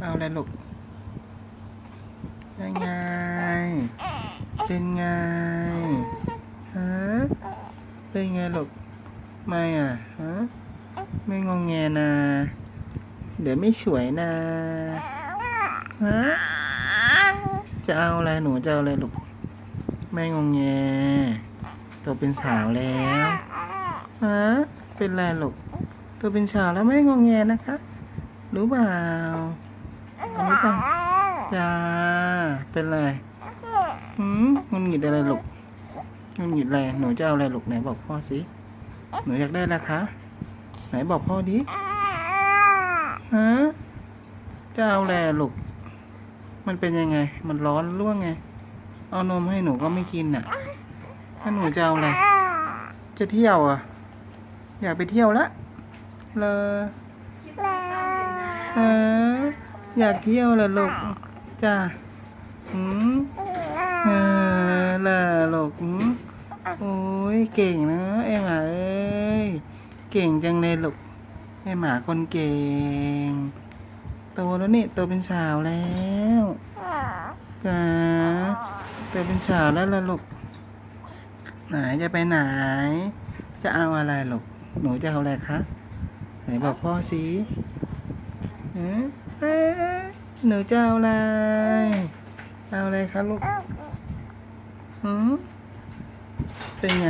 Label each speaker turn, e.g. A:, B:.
A: เอาอะไรลูกเป็นไง เป็นไง ฮะ เป็นไงลูก ไม่อะ ฮะ ไม่งงแงนะ เดี๋ยวไม่สวยนะ ฮะ จะเอาอะไรหนูจะเอาอะไรลูก ไม่งงแงโตเป็นสาวแล้ว ฮะ เป็นไรลูกโตเป็นสาวแล้วไม่งงแงนะคะ รู้เปล่า รู้เปล่าจ้าเป็นไรหืมงุนหงิดอะไรลูกงุนหงิดอะไรหนูจะเอาอะไรลูกไหนบอกพ่อสิหนูอยากได้อะไรคะไหนบอกพ่อดิฮะจะเอาอะไรลูกมันเป็นยังไง มันร้อนร่วงไง เอานมให้หนูก็ไม่กินน่ะถ้าหนูจะเอาอะไร จะเที่ยวอะ อยากไปเที่ยวละ เลยเออ อยากเที่ยวละลูกจ้าหืมเออละลูกหืมโอ้ยเก่งนะไอหมาเอ้ยเก่งจังเลยลูกไอหมาคนเก่งโตแล้วนี่โตเป็นสาวแล้วจ้าโตเป็นสาวแล้วล่ะลูกไหนจะไปไหน จะเอาอะไรลูกหนูจะเอาอะไรคะไหนบอกพ่อสิ หนูจะเอาอะไร เอาอะไรคะลูกอืมเป็นไง